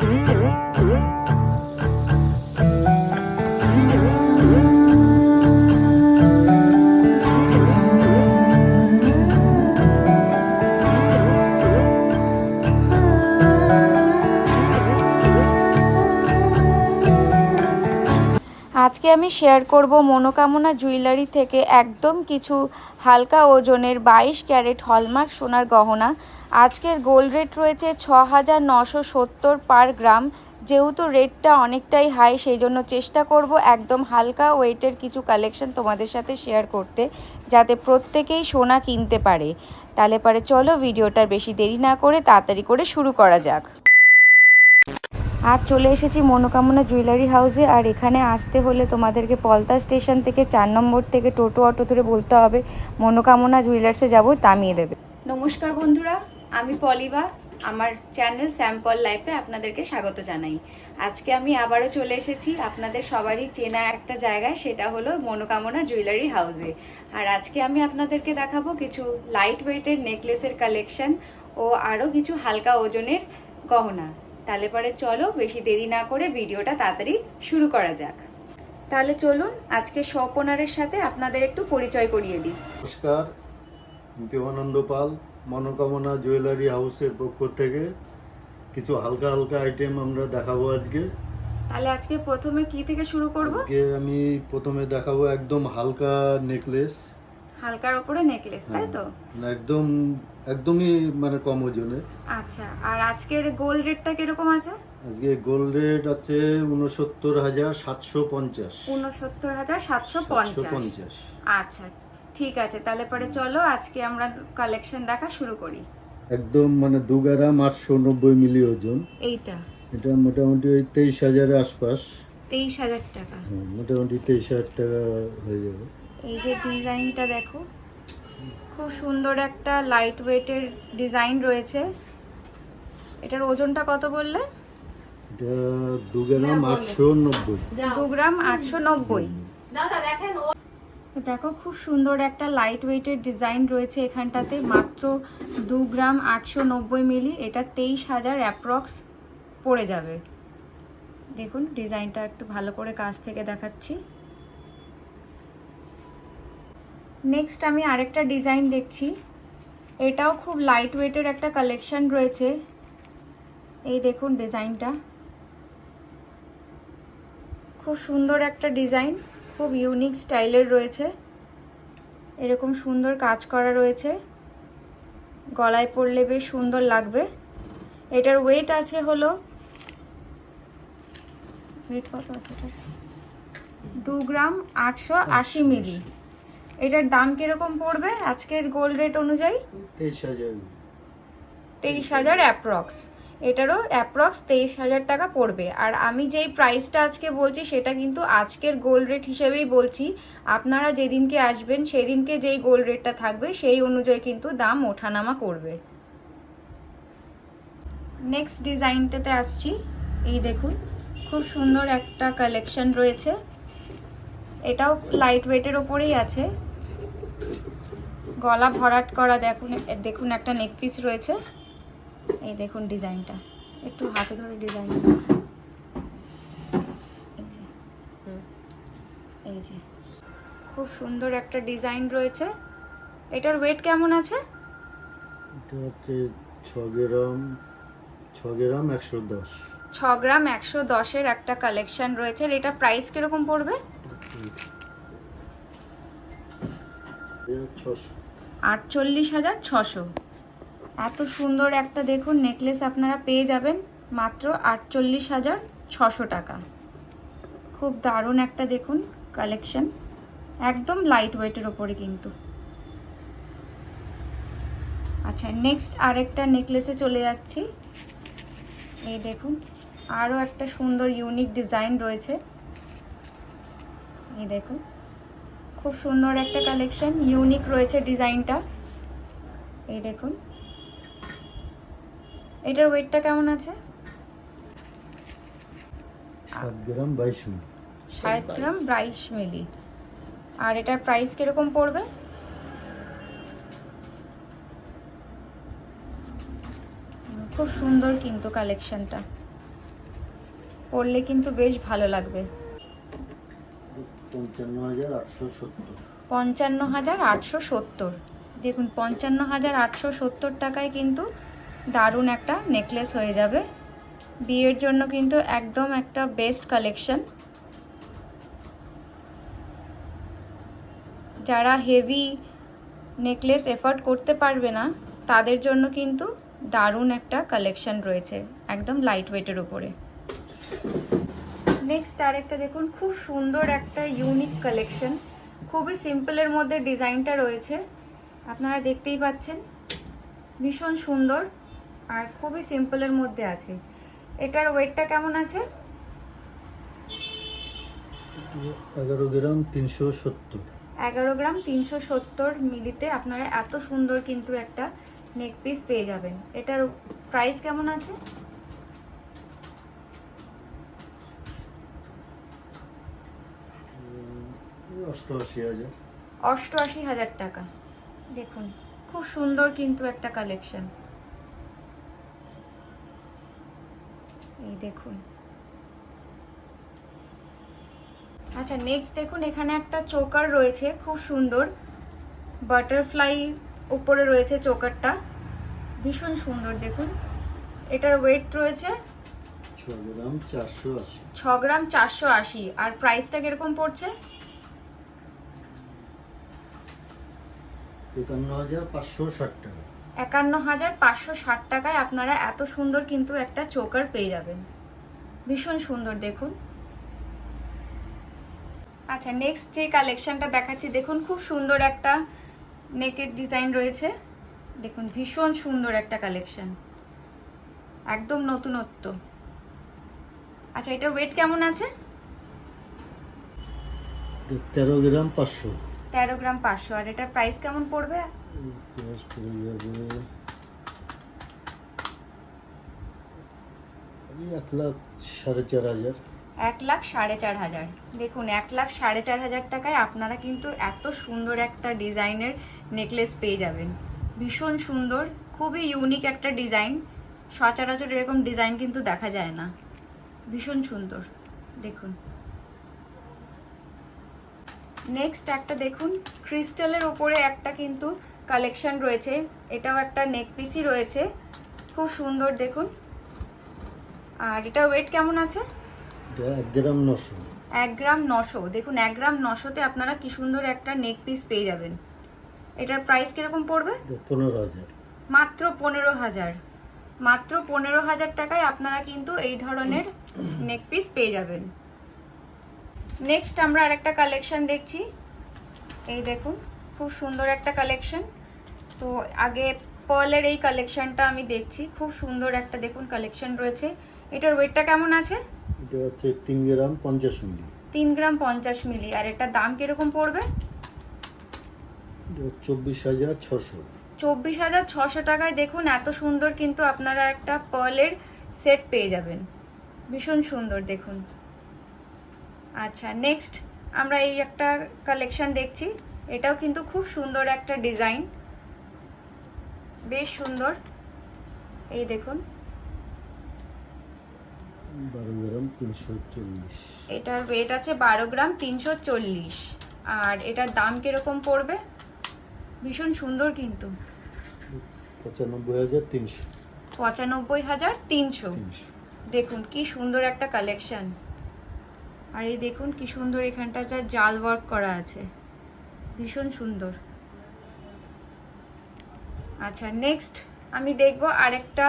Mm-hmm. আজকে আমি share করব মনোকামনা জুয়েলারি থেকে একদম কিছু হালকা ওজনের বাইশ ক্যারেট হলমার্ক সোনার গহনা। আজকের গোল্ড রেট রয়েছে ছ হাজার নশো সত্তর পার গ্রাম যেহেতু রেটটা অনেকটাই হাই সেই জন্য চেষ্টা করব একদম হালকা ওয়েটের কিছু কালেকশন তোমাদের সাথে শেয়ার করতে, যাতে প্রত্যেকেই সোনা কিনতে পারে। তাহলে পরে চলো ভিডিওটার বেশি দেরি না করে তাড়াতাড়ি করে শুরু করা যাক। আজ চলে এসেছি মনোকামনা জুয়েলারি হাউসে, আর এখানে আসতে হলে তোমাদেরকে পলতা স্টেশন থেকে চার নম্বর থেকে টোটো অটো ধরে বলতে হবে। মনোকামনা জুয়েলার্সে যাব, তামিয়ে দেবে। নমস্কার বন্ধুরা, আমি পলিবা। আমার চ্যানেল স্যাম্পল লাইফে আপনাদেরকে স্বাগত জানাই। আজকে আমি আবারও চলে এসেছি আপনাদের সবারই চেনা একটা জায়গায়, সেটা হলো মনোকামনা জুয়েলারি হাউসে। আর আজকে আমি আপনাদেরকে দেখাবো কিছু লাইট ওয়েটের নেকলেসের কালেকশন ও আরও কিছু হালকা ওজনের গহনা। তাহলে পরে চলো বেশি দেরি না করে ভিডিওটা তাড়াতাড়ি শুরু করা যাক। তাহলে চলুন আজকে শপ ওনারের সাথে আপনাদের একটু পরিচয় করিয়ে দিই। নমস্কার আমি প্রেমানন্দ পাল মনোকামনা জুয়েলারি হাউসের পক্ষ থেকে। কিছু হালকা হালকা আইটেম আমরা দেখাবো আজকে। তাহলে আজকে প্রথমে কি থেকে শুরু করব? আজকে আমি প্রথমে দেখাবো একদম হালকা নেকলেস হালকার ওপরে নেকলেস তাই তো? একদম একদমই মানে কম ওজনে। আচ্ছা আর আজকের গোল্ড রেটটা কীরকম আছে? আজকে গোল্ড রেট আছে উনসত্তর হাজার সাতশো পঞ্চাশ। উনসত্তর হাজার সাতশো পঞ্চাশ। আচ্ছা ঠিক আছে তাহলে পরে চলো আজকে আমরা কালেকশন দেখা শুরু করি। একদম মানে দু গ্রাম আটশো নব্বই মিলি ওজন। এইটা? এটা মোটামুটি ওই তেইশ হাজারের আশপাশ। তেইশ হাজার টাকা। হ্যাঁ, মোটামুটি তেইশ হাজার টাকা হয়ে যাবে। এই যে ডিজাইনটা দেখো। খুব সুন্দর একটা লাইট ওয়েটের ডিজাইন রয়েছে। এটার ওজনটা কত বললে? এটা দু গ্রাম আটশো নব্বই। দু গ্রাম আটশো নব্বই। দেখো খুব সুন্দর একটা লাইট ওয়েটের ডিজাইন রয়েছে এখানটাতে মাত্র দু গ্রাম আটশো নব্বই মিলি। এটা তেইশ হাজার অ্যাপ্রক্স পড়ে যাবে। দেখুন ডিজাইনটা একটু ভালো করে কাছ থেকে দেখাচ্ছি। নেক্সট আমি আরেকটা ডিজাইন দেখছি। এটাও খুব লাইট ওয়েটের একটা কালেকশন রয়েছে। এই দেখুন ডিজাইনটা খুব সুন্দর একটা ডিজাইন খুব ইউনিক স্টাইলের রয়েছে। এরকম সুন্দর কাজ করা রয়েছে। গলায় পরলে বেশ সুন্দর লাগবে। এটার ওয়েট আছে হলো ওয়েট কত আছে? দু গ্রাম আটশো আশি মিলি। এটার দাম কীরকম পড়বে আজকের গোল্ড রেট অনুযায়ী? তেইশ হাজার। অ্যাপ্রক্স এটারও অ্যাপ্রক্স তেইশ হাজার টাকা পড়বে। আর আমি যেই প্রাইসটা আজকে বলছি সেটা কিন্তু আজকের গোল্ড রেট হিসেবেই বলছি। আপনারা যেদিনকে আসবেন সেদিনকে যেই গোল্ড রেটটা থাকবে সেই অনুযায়ী কিন্তু দাম ওঠানামা করবে। নেক্সট ডিজাইনটাতে আসছি। এই দেখুন খুব সুন্দর একটা কালেকশন রয়েছে। এটাও লাইট ওয়েটের ওপরেই আছে। গলা ভরাট করা দেখুন দেখুন একটা নেক পিস রয়েছে। এই দেখুন ডিজাইনটা। একটু হাতে ধরে ডিজাইন এই যে। খুব সুন্দর একটা ডিজাইন রয়েছে। এটার ওয়েট কেমন আছে? এটা হচ্ছে ছ গ্রাম ছ গ্রাম একশো দশ। ছ গ্রাম একশো দশের একটা কালেকশন রয়েছে। এটা প্রাইস কীরকম পড়বে? ছশো। আটচল্লিশ হাজার ছশো। এত সুন্দর একটা দেখুন নেকলেস আপনারা পেয়ে যাবেন মাত্র আটচল্লিশ হাজার ছশো টাকা। খুব দারুণ একটা দেখুন কালেকশন। একদম লাইট ওয়েটের ওপরে কিন্তু। আচ্ছা নেক্সট আরেকটা নেকলেসে চলে যাচ্ছি। এই দেখুন, আরও একটা সুন্দর ইউনিক ডিজাইন রয়েছে। এই দেখুন। খুব সুন্দর একটা কালেকশন ইউনিক রয়েছে ডিজাইনটা। এই দেখুন। এটার ওয়েটটা কেমন আছে? সাত গ্রাম বাইশ গ্রাম মিলি। আর এটার প্রাইস কীরকম পড়বে? খুব সুন্দর কিন্তু কালেকশনটা পরলে কিন্তু বেশ ভালো লাগবে। পঞ্চান্ন হাজার আটশো সত্তর। দেখুন, পঞ্চান্ন হাজার আটশো সত্তর টাকায় কিন্তু দারুণ একটা নেকলেস হয়ে যাবে। বিয়ের জন্য কিন্তু একদম একটা বেস্ট কালেকশন যারা হেভি নেকলেস এফোর্ড করতে পারবে না, তাদের জন্য কিন্তু দারুণ একটা কালেকশন রয়েছে, একদম লাইট ওয়েটের উপরে। নেক্সট আরেকটা দেখুন খুব সুন্দর একটা ইউনিক কালেকশন খুবই সিম্পলের মধ্যে ডিজাইনটা রয়েছে। আপনারা দেখতেই পাচ্ছেন ভীষণ সুন্দর আর খুবই সিম্পলের মধ্যে আছে। এটার ওয়েটটা কেমন আছে? এগারো গ্রাম তিনশো সত্তর। এগারো গ্রাম তিনশো সত্তর মিলিতে আপনারা এত সুন্দর কিন্তু একটা নেক পিস পেয়ে যাবেন। এটার প্রাইস কেমন আছে? অষ্টআশি হাজার। অষ্টআশি হাজার টাকা। দেখুন খুব সুন্দর কিন্তু একটা কালেকশন এই দেখুন। আচ্ছা নেক্সট দেখুন এখানে একটা চোকার রয়েছে খুব সুন্দর। বাটারফ্লাই উপরে রয়েছে চোকারটা। ভীষণ সুন্দর দেখুন। এটার ওয়েট রয়েছে ছ গ্রাম চারশো আশি। ছ গ্রাম চারশো আশি। আর প্রাইসটা কীরকম পড়ছে? একান্ন হাজার পাঁচশো ষাট টাকা। একান্ন হাজার পাঁচশো ষাট টাকায় আপনারা এত সুন্দর কিন্তু একটা চোকার পেয়ে যাবেন। ভীষণ সুন্দর দেখুন। আচ্ছা নেক্সট যে কালেকশনটা দেখাচ্ছি দেখুন খুব সুন্দর একটা নেকের ডিজাইন রয়েছে। দেখুন ভীষণ সুন্দর একটা কালেকশন একদম নতুনত্ব। আচ্ছা এটার ওয়েট কেমন আছে? তেরো গ্রাম পাঁচশো। তেরো গ্রাম পাঁচশো। আর এটার প্রাইস কেমন পড়বে? এক লাখ সাড়ে চার হাজার। এক লাখ সাড়ে চার হাজার। দেখুন এক লাখ সাড়ে চার হাজার টাকায় আপনারা কিন্তু এত সুন্দর একটা ডিজাইনের নেকলেস পেয়ে যাবেন। ভীষণ সুন্দর খুবই ইউনিক একটা ডিজাইন। সচরাচর এরকম ডিজাইন কিন্তু দেখা যায় না। ভীষণ সুন্দর। দেখুন। নেক্সট একটা দেখুন ক্রিস্টালের ওপরে একটা কিন্তু কালেকশন রয়েছে। এটাও একটা নেক পিসই রয়েছে। খুব সুন্দর দেখুন। আর এটার ওয়েট কেমন আছে? এক গ্রাম নশো। এক গ্রাম নশো। দেখুন এক গ্রাম নশোতে আপনারা কি সুন্দর একটা নেক পিস পেয়ে যাবেন। এটার প্রাইস কীরকম পড়বে? পনেরো হাজার। মাত্র পনেরো হাজার। মাত্র পনেরো হাজার টাকায় আপনারা কিন্তু এই ধরনের নেক পিস পেয়ে যাবেন। নেক্সট আমরা আরেকটা কালেকশন দেখছি। এই দেখুন খুব সুন্দর একটা কালেকশন তো আগে পার্লের এই কালেকশনটা আমি দেখছি খুব সুন্দর একটা দেখুন কালেকশন রয়েছে। এটার ওয়েটটা কেমন আছে? এটা হচ্ছে তিন গ্রাম পঞ্চাশ মিলি। তিন গ্রাম পঞ্চাশ মিলি আর এটার দাম কীরকম পড়বে? চব্বিশ হাজার ছশো। চব্বিশ হাজার ছশো টাকায় দেখুন এত সুন্দর কিন্তু আপনারা একটা পার্লের সেট পেয়ে যাবেন। ভীষণ সুন্দর দেখুন। আচ্ছা নেক্সট আমরা এই একটা কালেকশন দেখছি। এটাও কিন্তু খুব সুন্দর একটা ডিজাইন বেশ সুন্দর। এই দেখুন। এটার ওয়েট আছে বারো গ্রাম তিনশো চল্লিশ। আর এটার দাম কীরকম পড়বে? ভীষণ সুন্দর কিন্তু। পঁচানব্বই হাজার তিনশো। পঁচানব্বই হাজার তিনশো। দেখুন কি সুন্দর একটা কালেকশন আর এই দেখুন কি সুন্দর এখানটাতে জাল ওয়ার্ক করা আছে। ভীষণ সুন্দর। আচ্ছা নেক্সট আমি দেখব আরেকটা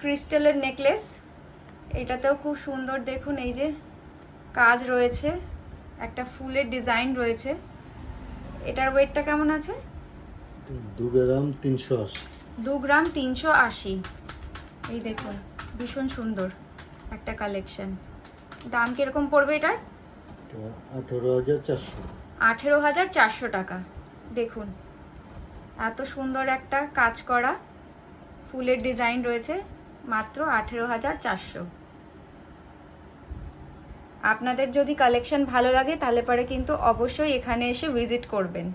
ক্রিস্টালের নেকলেস এটাতেও খুব সুন্দর দেখুন এই যে কাজ রয়েছে একটা ফুলের ডিজাইন রয়েছে। এটার ওয়েটটা কেমন আছে? দু গ্রাম তিনশো দু গ্রাম তিনশো আশি। এই দেখুন ভীষণ সুন্দর একটা কালেকশন দাম কীরকম পড়বে এটার? আঠেরো হাজার চারশো। আঠেরো হাজার চারশো টাকা। দেখুন এত সুন্দর একটা কাজ করা ফুলের ডিজাইন রয়েছে মাত্র আঠেরো হাজার চারশো। আপনাদের যদি কালেকশন ভালো লাগে তাহলে পরে কিন্তু অবশ্যই এখানে এসে ভিজিট করবেন।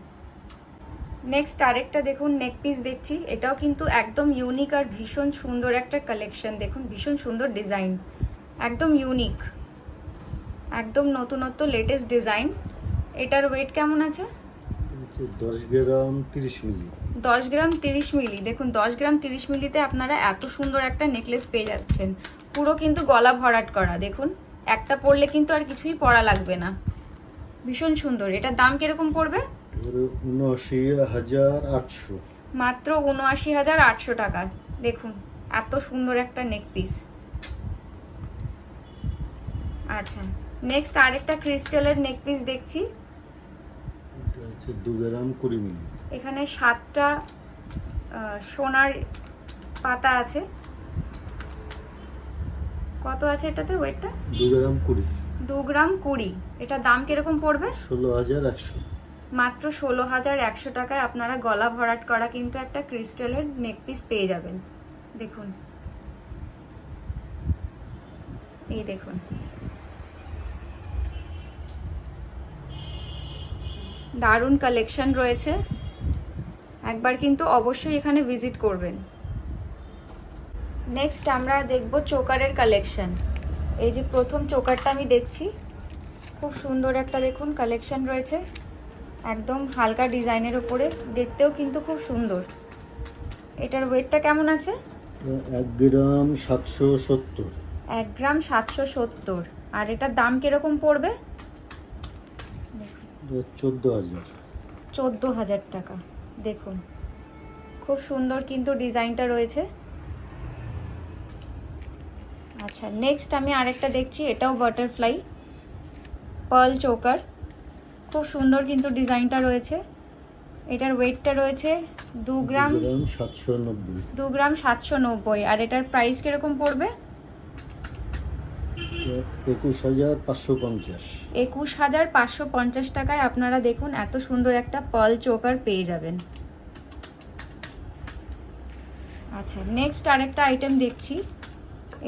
নেক্সট আরেকটা দেখুন নেক পিস দেখছি। এটাও কিন্তু একদম ইউনিক আর ভীষণ সুন্দর একটা কালেকশন দেখুন ভীষণ সুন্দর ডিজাইন একদম ইউনিক একদম নতুনত্ব লেটেস্ট ডিজাইন এটার ওয়েট কেমন আছে? হচ্ছে দশ গ্রাম তিরিশ মিলি। দশ গ্রাম তিরিশ মিলি। দেখুন দশ গ্রাম তিরিশ মিলিতে আপনারা এত সুন্দর একটা নেকলেস পেয়ে যাচ্ছেন। পুরো কিন্তু গলা ভরাট করা দেখুন। একটা পরলে কিন্তু আর কিছুই পরা লাগবে না। ভীষণ সুন্দর। এটার দাম কীরকম পড়বে? উনআশি হাজার আটশো। মাত্র উনআশি হাজার আটশো টাকা। দেখুন এত সুন্দর একটা নেক পিস আচ্ছা। নেক্সট আরেকটা ক্রিস্টালের নেক পিস দেখছি। এটা এখানে সাতটা সোনার পাতা আছে। কত আছে এটাতে ওয়েটটা দু গ্রাম কুড়ি। দু গ্রাম কুড়ি। এটার দাম কীরকম পড়বে? ষোলো হাজার একশো। মাত্র ষোলো হাজার একশো টাকায় আপনারা গলা ভরাট করা কিন্তু একটা ক্রিস্টালের নেক পিস পেয়ে যাবেন। দেখুন। এই দেখুন। দারুণ কালেকশন রয়েছে। একবার কিন্তু অবশ্যই এখানে ভিজিট করবেন। নেক্সট আমরা দেখব চোকারের কালেকশন এই যে প্রথম চোকারটা আমি দেখছি। খুব সুন্দর একটা দেখুন কালেকশন রয়েছে। একদম হালকা ডিজাইনের উপরে। দেখতেও কিন্তু খুব সুন্দর। এটার ওয়েটটা কেমন আছে? এক গ্রাম সাতশো সত্তর। এক গ্রাম সাতশো সত্তর। আর এটার দাম কীরকম পড়বে? চোদ্দ হাজার। চোদ্দ হাজার টাকা। দেখুন খুব সুন্দর কিন্তু ডিজাইনটা রয়েছে। আচ্ছা নেক্সট আমি আরেকটা দেখছি এটাও বাটারফ্লাই পার্ল চোকার খুব সুন্দর কিন্তু ডিজাইনটা রয়েছে। এটার ওয়েটটা রয়েছে দু গ্রাম দু গ্রাম সাতশো নব্বই। দু গ্রাম সাতশো নব্বই। আর এটার প্রাইস কীরকম পড়বে? একুশ হাজার পাঁচশো পঞ্চাশ। একুশ হাজার পাঁচশো পঞ্চাশ টাকায় আপনারা দেখুন এত সুন্দর একটা পার্ল চোকার পেয়ে যাবেন। আচ্ছা নেক্সট আরেকটা আইটেম দেখছি।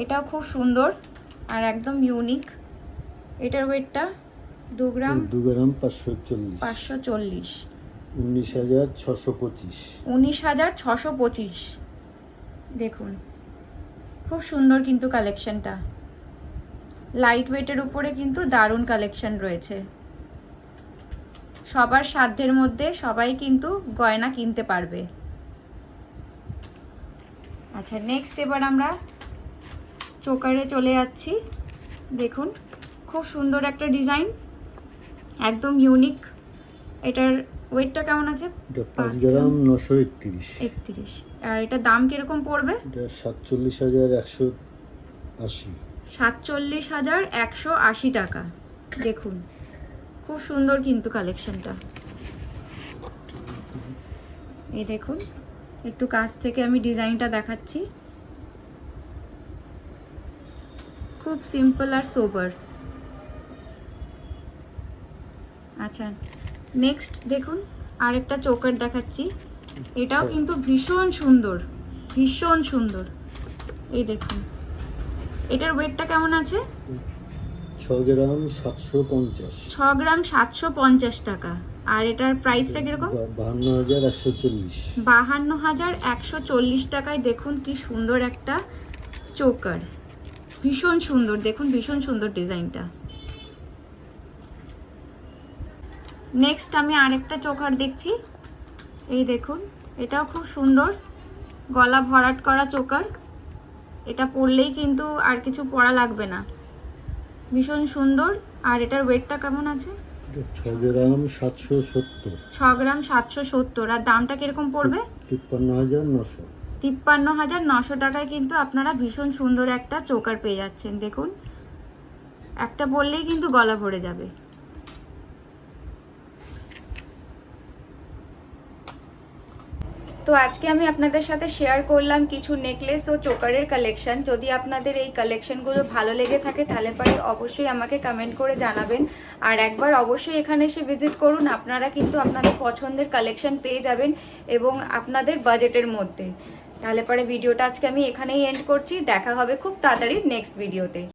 এটাও খুব সুন্দর আর একদম ইউনিক এটার ওয়েটটা দু গ্রাম? দু গ্রাম পাঁচশো চল্লিশ। পাঁচশো চল্লিশ। উনিশ হাজার ছশো পঁচিশ। উনিশ হাজার ছশো পঁচিশ। দেখুন খুব সুন্দর কিন্তু কালেকশনটা লাইট ওয়েটের উপরে কিন্তু দারুণ কালেকশন রয়েছে। সবার সাধ্যের মধ্যে সবাই কিন্তু গয়না কিনতে পারবে। আচ্ছা নেক্সট এবার আমরা চোকারে চলে যাচ্ছি। দেখুন খুব সুন্দর একটা ডিজাইন একদম ইউনিক এটার ওয়েটটা কেমন আছে? পাঁচ গ্রাম নশো একত্রিশ। একত্রিশ। আর এটার দাম কীরকম পড়বে? সাতচল্লিশ হাজার একশো আশি। সাতচল্লিশ হাজার একশো আশি টাকা। দেখুন, খুব সুন্দর কিন্তু কালেকশনটা এই দেখুন, একটু কাছ থেকে আমি ডিজাইনটা দেখাচ্ছি। খুব সিম্পল আর সোবার আচ্ছা নেক্সট দেখুন, আরেকটা চোকার দেখাচ্ছি। এটাও কিন্তু ভীষণ সুন্দর ভীষণ সুন্দর। এই দেখুন এটার ওয়েটটা কেমন আছে? ছ গ্রাম সাতশো পঞ্চাশ। ছ গ্রাম সাতশো পঞ্চাশ টাকা। আর এটার প্রাইসটা কীরকম? বাহান্ন হাজার একশো চল্লিশ। বাহান্ন হাজার একশো চল্লিশ টাকায় দেখুন কি সুন্দর একটা চোকার। ভীষণ সুন্দর দেখুন ভীষণ সুন্দর ডিজাইনটা। নেক্সট আমি আরেকটা চোকার দেখছি। এই দেখুন এটাও খুব সুন্দর। গলা ভরাট করা চোকার। এটা পরলেই কিন্তু আর কিছু পরা লাগবে না। ভীষণ সুন্দর। আর এটার ওয়েটটা কেমন আছে? ছ গ্রাম সাতশো সত্তর। ছ গ্রাম সাতশো সত্তর। আর দামটা কীরকম পড়বে? তিপ্পান্ন হাজার নশো। তিপ্পান্ন হাজার নশো টাকায় কিন্তু আপনারা ভীষণ সুন্দর একটা চোকার পেয়ে যাচ্ছেন। দেখুন একটা বললেই কিন্তু গলা ভরে যাবে। তো আজকে আমি আপনাদের সাথে শেয়ার করলাম কিছু নেকলেস ও চোকারের কালেকশন যদি আপনাদের এই কালেকশনগুলো ভালো লেগে থাকে, তাহলে পরে অবশ্যই আমাকে কমেন্ট করে জানাবেন। আর একবার অবশ্যই এখানে এসে ভিজিট করুন, আপনারা কিন্তু আপনাদের পছন্দের কালেকশন পেয়ে যাবেন এবং আপনাদের বাজেটের মধ্যে। তাহলে পরে ভিডিওটা আজকে আমি এখানেই এন্ড করছি। দেখা হবে খুব তাড়াতাড়ি নেক্সট ভিডিওতে